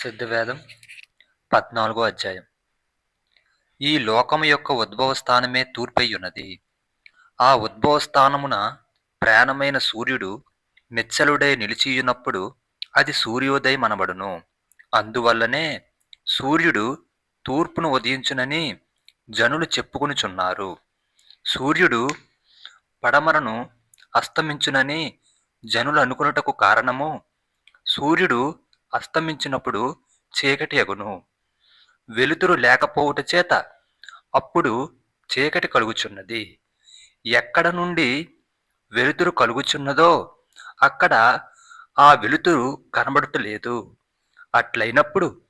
సిద్ధవేదం పద్నాలుగో అధ్యాయం. ఈ లోకము యొక్క ఉద్భవ స్థానమే తూర్పయ్యున్నది ఆ ఉద్భవ స్థానమున ప్రాణమైన సూర్యుడు నిచ్చలుడై నిలిచియున్నప్పుడు అది సూర్యోదయం అనబడును. అందువల్లనే సూర్యుడు తూర్పును ఉదయించునని జనులు చెప్పుకొనుచున్నారు సూర్యుడు పడమరను అస్తమించునని జనులు అనుకున్నటకు కారణము సూర్యుడు అస్తమించినప్పుడు చీకటి అగును వెలుతురు లేకపోవుట చేత అప్పుడు చీకటి కలుగుచున్నది. ఎక్కడ నుండి వెలుతురు కలుగుచున్నదో అక్కడ ఆ వెలుతురు కనబడటలేదు. అట్లయినప్పుడు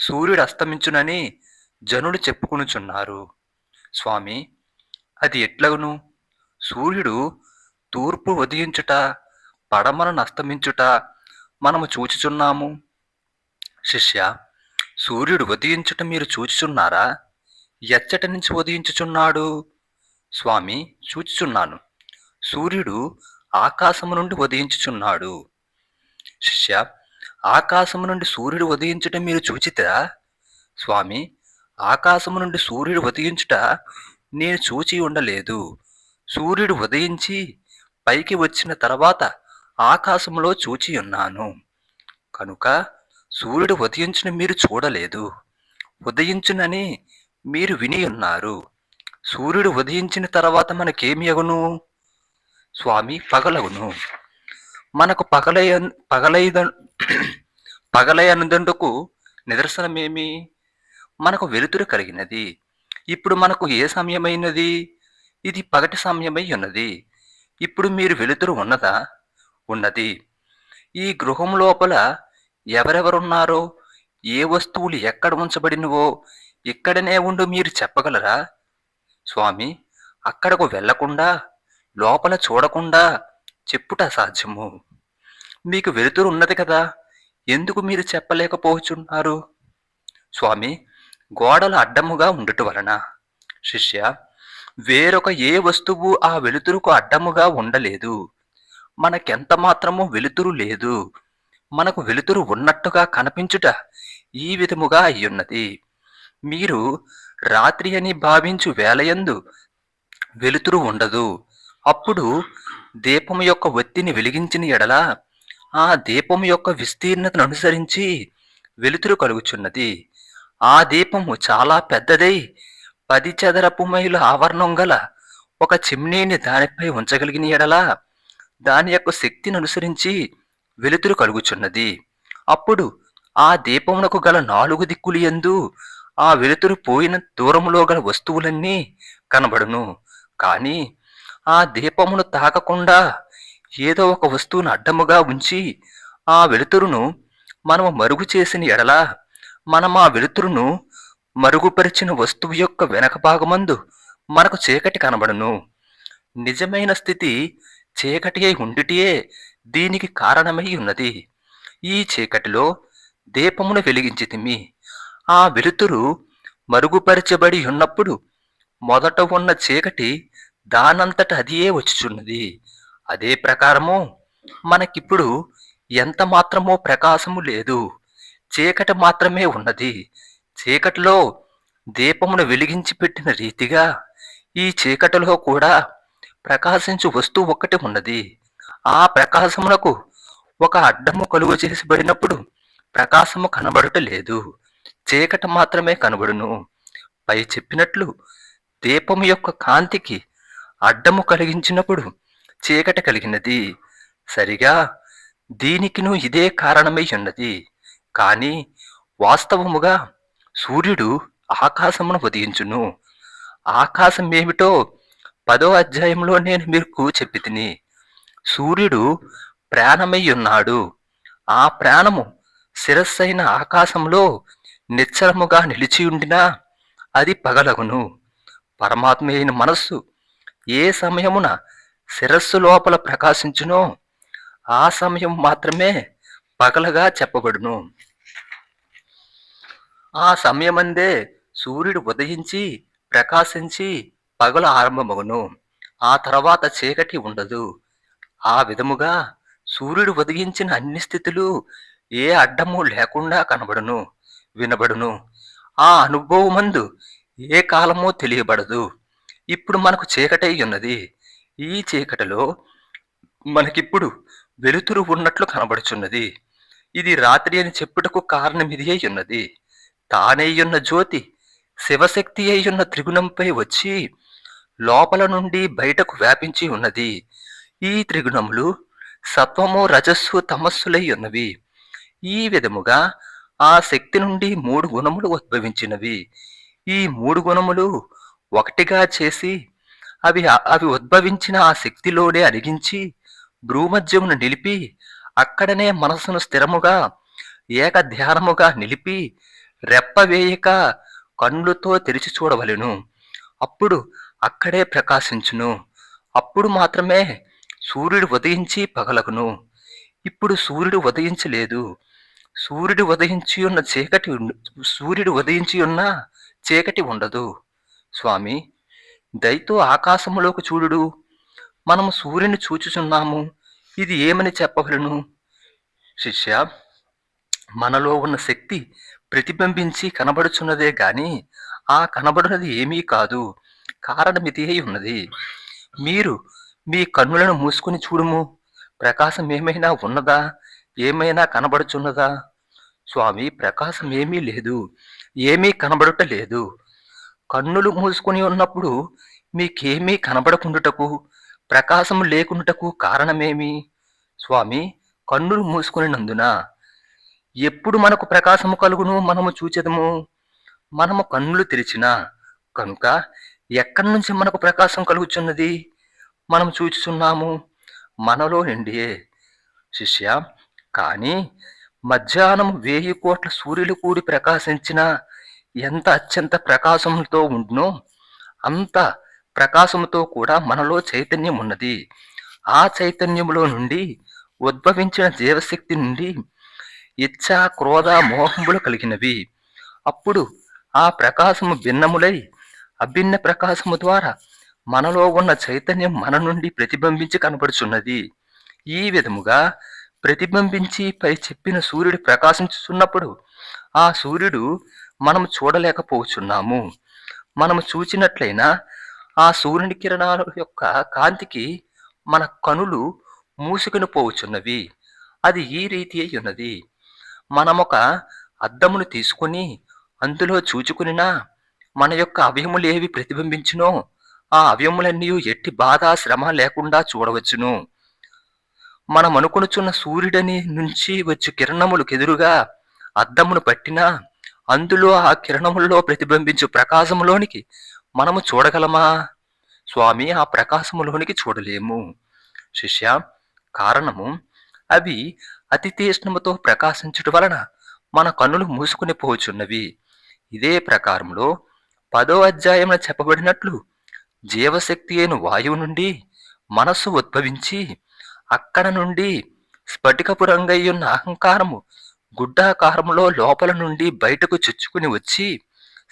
సూర్యుడు అస్తమించునని జనులు చెప్పుకొనుచున్నారు. స్వామి అది ఎట్లగును? సూర్యుడు తూర్పు ఉదయించుట పడమలను అస్తమించుట మనము చూచుచున్నాము. శిష్య సూర్యుడు ఉదయించుట మీరు చూచుచున్నారా? ఎచ్చట నుంచి ఉదయించుచున్నాడు? స్వామి చూచుచున్నాను. సూర్యుడు ఆకాశము నుండి ఉదయించుచున్నాడు. శిష్య ఆకాశము నుండి సూర్యుడు ఉదయించుట మీరు చూచితరా? స్వామి ఆకాశము నుండి సూర్యుడు ఉదయించుట నేను చూచి ఉండలేదు. సూర్యుడు ఉదయించి పైకి వచ్చిన తర్వాత ఆకాశంలో చూచి ఉన్నాను. కనుక సూర్యుడు ఉదయించిన మీరు చూడలేదు. ఉదయించునని మీరు విని ఉన్నారు. సూర్యుడు ఉదయించిన తర్వాత మనకేమి అగును? స్వామి పగలగును. మనకు పగలయ పగలైద పగలయనుదండుకు నిదర్శనమేమి? మనకు వెలుతురు కలిగినది. ఇప్పుడు మనకు ఏ సమయమైనది? ఇది పగటి సమయమై ఉన్నది. ఇప్పుడు మీరు వెలుతురు ఉన్నదా? ఉన్నది. ఈ గృహం లోపల ఎవరెవరున్నారో ఏ వస్తువులు ఎక్కడ ఉంచబడినవో ఇక్కడనే ఉండు మీరు చెప్పగలరా? స్వామి అక్కడకు వెళ్ళకుండా లోపల చూడకుండా చెప్పుట సాధ్యము. మీకు వెలుతురు ఉన్నది కదా ఎందుకు మీరు చెప్పలేకపోచున్నారు? స్వామి గోడలు అడ్డముగా ఉండటం వలన. శిష్య వేరొక ఏ వస్తువు ఆ వెలుతురుకు అడ్డముగా ఉండలేదు. మనకెంత మాత్రము వెలుతురు లేదు. మనకు వెలుతురు ఉన్నట్టుగా కనిపించుట ఈ విధముగా అయ్యున్నది. మీరు రాత్రి అని భావించు వేలయందు వెలుతురు ఉండదు. అప్పుడు దీపము యొక్క ఒత్తిని వెలిగించిన ఎడల ఆ దీపము యొక్క విస్తీర్ణతను అనుసరించి వెలుతురు కలుగుచున్నది. ఆ దీపము చాలా పెద్దదై పది చదరపు మైలు ఆవరణం గల ఒక చిమ్నీని దానిపై ఉంచగలిగిన ఎడల దాని యొక్క శక్తిని అనుసరించి వెలుతురు కలుగుచున్నది. అప్పుడు ఆ దీపమునకు గల నాలుగు దిక్కులు ఎందు ఆ వెలుతురు పోయిన దూరములో గల వస్తువులన్నీ కనబడును. కానీ ఆ దీపమును తాకకుండా ఏదో ఒక వస్తువును అడ్డముగా ఉంచి ఆ వెలుతురును మనము మరుగు చేసిన ఎడల మనం ఆ వెలుతురును మరుగుపరిచిన వస్తువు యొక్క వెనక భాగమందు మనకు చీకటి కనబడును. నిజమైన స్థితి చీకటి అయి ఉండిటియే దీనికి కారణమై ఉన్నది. ఈ చీకటిలో దీపమును వెలిగించితిమి. ఆ వెలుతురు మరుగుపరచబడి ఉన్నప్పుడు మొదట ఉన్న చీకటి దానంతట అదియే వచ్చుచున్నది. అదే ప్రకారము మనకిప్పుడు ఎంత మాత్రమో ప్రకాశము లేదు. చీకటి మాత్రమే ఉన్నది. చీకటిలో దీపమును వెలిగించి పెట్టిన రీతిగా ఈ చీకటిలో కూడా ప్రకాశించు వస్తువు ఒకటి ఉన్నది. ఆ ప్రకాశమునకు ఒక అడ్డము కలుగు చేసిబడినప్పుడు ప్రకాశము కనబడుట లేదు. చీకటి మాత్రమే కనబడును. పై చెప్పినట్లు దీపము యొక్క కాంతికి అడ్డము కలిగించినప్పుడు చీకటి కలిగినది. సరిగా దీనికిను ఇదే కారణమై ఉన్నది. కానీ వాస్తవముగా సూర్యుడు ఆకాశమును ఉదయించును. ఆకాశం ఏమిటో పదో అధ్యాయంలో నేను మీకు చెప్పి తిని సూర్యుడు ప్రాణమయ్యున్నాడు. ఆ ప్రాణము శిరస్సైన ఆకాశంలో నిశ్చలముగా నిలిచి ఉండినా అది పగలగును. పరమాత్మ అయిన మనస్సు ఏ సమయమున శిరస్సు లోపల ప్రకాశించునో ఆ సమయం మాత్రమే పగలగా చెప్పబడును. ఆ సమయమందే సూర్యుడు ఉదయించి ప్రకాశించి పగలు ఆరంభమగును. ఆ తర్వాత చీకటి ఉండదు. ఆ విధముగా సూర్యుడు ఉదయించిన అన్ని స్థితులు ఏ అడ్డము లేకుండా కనబడును వినబడును. ఆ అనుభవమందు ఏ కాలమో తెలియబడదు. ఇప్పుడు మనకు చీకటై ఉన్నది. ఈ చీకటిలో మనకిప్పుడు వెలుతురు ఉన్నట్లు కనబడుచున్నది. ఇది రాత్రి అని చెప్పుటకు కారణం ఇది అయి ఉన్నది తానయ్యున్న జ్యోతి శివశక్తి అయ్యున్న త్రిగుణంపై వచ్చి లోపల నుండి బయటకు వ్యాపించి ఉన్నది. ఈ త్రిగుణములు సత్వము రజస్సు తమస్సులై ఉన్నవి. ఈ విధముగా ఆ శక్తి నుండి మూడు గుణములు ఉద్భవించినవి. ఈ మూడు గుణములు ఒకటిగా చేసి అవి అవి ఉద్భవించిన ఆ శక్తిలోనే అరిగించి భ్రూమధ్యమును నిలిపి అక్కడనే మనసును స్థిరముగా ఏక ధ్యానముగా నిలిపి రెప్ప వేయక కన్నులతో తెరిచి చూడవలెను. అప్పుడు అక్కడే ప్రకాశించును. అప్పుడు మాత్రమే సూర్యుడు ఉదయించి పగలగును. ఇప్పుడు సూర్యుడు ఉదయించలేదు. సూర్యుడు ఉదయించి ఉన్న చీకటి సూర్యుడు ఉదయించి ఉన్న చీకటి ఉండదు. స్వామి దయతో ఆకాశములోకి చూడుడు. మనము సూర్యుని చూచుచున్నాము. ఇది ఏమని చెప్పగలను శిష్య మనలో ఉన్న శక్తి ప్రతిబింబించి కనబడుచున్నదే గాని ఆ కనబడినది ఏమీ కాదు. కారణమితి అయి ఉన్నది. మీరు మీ కన్నులను మూసుకుని చూడుము. ప్రకాశం ఏమైనా ఉన్నదా? ఏమైనా కనబడుచున్నదా? స్వామి ప్రకాశం ఏమీ లేదు. ఏమీ కనబడుట లేదు. కన్నులు మూసుకొని ఉన్నప్పుడు మీకేమీ కనబడకుండుటకు ప్రకాశం లేకుండుటకు కారణమేమి? స్వామి కన్నులు మూసుకునినందున ఎప్పుడు మనకు ప్రకాశము కలుగును? మనము చూచెదము. మనము కన్నులు తెరిచిన కనుక ఎక్కడి నుంచి మనకు ప్రకాశం కలుగుచున్నది? మనం చూచుచున్నాము మనలో నిండియే శిష్య కానీ మధ్యాహ్నం వేయి కోట్ల సూర్యులు కూడి ప్రకాశించిన ఎంత అత్యంత ప్రకాశంతో ఉండునో అంత ప్రకాశముతో కూడా మనలో చైతన్యం ఉన్నది. ఆ చైతన్యములో నుండి ఉద్భవించిన జీవశక్తి నుండి ఇచ్చ క్రోధ మోహములు కలిగినవి. అప్పుడు ఆ ప్రకాశము భిన్నములై అభిన్న ప్రకాశము ద్వారా మనలో ఉన్న చైతన్యం మన నుండి ప్రతిబింబించి కనబడుచున్నది ఈ విధముగా ప్రతిబింబించి పై చెప్పిన సూర్యుడు ప్రకాశించుచున్నప్పుడు ఆ సూర్యుడు మనం చూడలేకపోతున్నాము మనము చూచినట్లయినా ఆ సూర్యుని కిరణాల యొక్క కాంతికి మన కనులు మూసుకుని పోవుచున్నవి. అది ఈ రీతి అయి ఉన్నది. మనమొక అద్దమును తీసుకొని అందులో చూచుకునినా మన యొక్క అవయములు ఏవి ప్రతిబింబించునో ఆ అవయములన్నీ ఎట్టి బాధ శ్రమ లేకుండా చూడవచ్చును. మనం అనుకొనుచున్న సూర్యుడని నుంచి వచ్చి కిరణములకు ఎదురుగా అద్దమును పట్టినా అందులో ఆ కిరణములలో ప్రతిబింబించు ప్రకాశములోనికి మనము చూడగలమా? స్వామి ఆ ప్రకాశములోనికి చూడలేము. శిష్య కారణము అవి అతి తీష్ణముతో ప్రకాశించుట వలన మన కన్నులు మూసుకుని పోచున్నవి. ఇదే ప్రకారంలో పదో అధ్యాయంలో చెప్పబడినట్లు జీవశక్తి అయిన వాయువు నుండి మనస్సు ఉద్భవించి అక్కడ నుండి స్ఫటికపు రంగయ్యున్న అహంకారము గుడ్డాకారములో లోపల నుండి బయటకు చొచ్చుకుని వచ్చి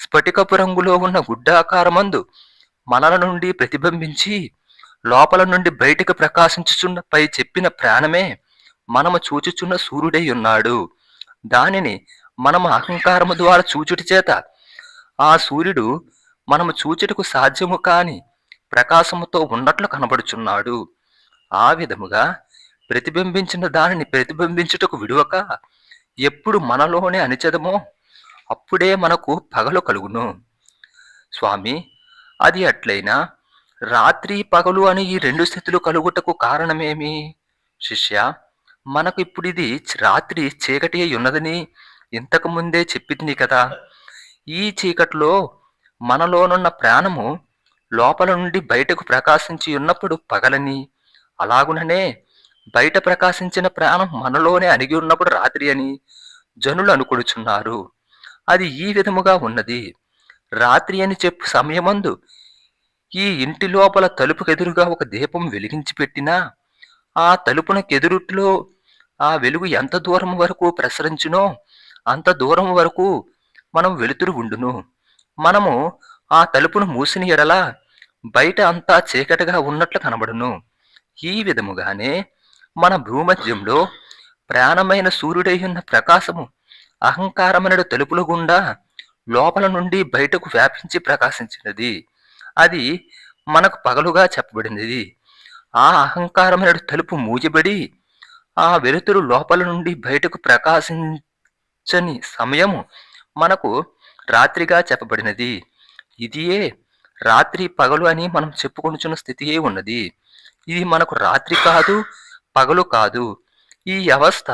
స్ఫటికపు రంగులో ఉన్న గుడ్డాకారమందు మనల నుండి ప్రతిబింబించి లోపల నుండి బయటకు ప్రకాశించుచున్న పై చెప్పిన ప్రాణమే మనము చూచుచున్న సూర్యుడై ఉన్నాడు. దానిని మనము అహంకారము ద్వారా చూచుటి చేత ఆ సూర్యుడు మనము చూచుటకు సాధ్యము కాని ప్రకాశముతో ఉన్నట్లు కనబడుచున్నాడు. ఆ విధముగా ప్రతిబింబించిన దానిని ప్రతిబింబించుటకు విడువక ఎప్పుడు మనలోనే అనిచదమో అప్పుడే మనకు పగలు కలుగును. స్వామి అది అట్లయినా రాత్రి పగలు అని ఈ రెండు స్థితులు కలుగుటకు కారణమేమి? శిష్య మనకు ఇప్పుడు ఇది రాత్రి చీకటి అయి ఉన్నదని ఇంతకు ముందే చెప్పింది కదా. ఈ చీకట్లో మనలోనున్న ప్రాణము లోపల నుండి బయటకు ప్రకాశించి ఉన్నప్పుడు పగలని అలాగుననే బయట ప్రకాశించిన ప్రాణం మనలోనే అణిగి ఉన్నప్పుడు రాత్రి అని జనులు అనుకొడుచున్నారు. అది ఈ విధముగా ఉన్నది. రాత్రి అని చెప్పు సమయమందు ఈ ఇంటి లోపల తలుపుకెదురుగా ఒక దీపం వెలిగించి పెట్టినా ఆ తలుపునకెదురుట్లో ఆ వెలుగు ఎంత దూరం వరకు ప్రసరించునో అంత దూరం వరకు మనం వెలుతురు ఉండును. మనము ఆ తలుపును మూసిన ఎడల బయట అంతా చీకటిగా ఉన్నట్లు కనబడును. ఈ విధముగానే మన భూమధ్యంలో ప్రాణమైన సూర్యుడై ఉన్న ప్రకాశము అహంకారమనడు తలుపుల గుండా లోపల నుండి బయటకు వ్యాపించి ప్రకాశించినది. అది మనకు పగలుగా చెప్పబడినది. ఆ అహంకారమనడు తలుపు మూజబడి ఆ వెలుతురు లోపల నుండి బయటకు ప్రకాశించని సమయము మనకు రాత్రిగా చెప్పబడినది. ఇదియే రాత్రి పగలు అని మనం చెప్పుకొనుచున్న స్థితియే ఉన్నది. ఇది మనకు రాత్రి కాదు పగలు కాదు. ఈ అవస్థ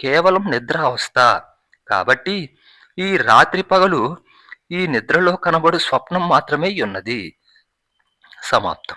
కేవలం నిద్ర అవస్థ కాబట్టి ఈ రాత్రి పగలు ఈ నిద్రలో కనబడు స్వప్నం మాత్రమే ఉన్నది. సమాప్తం.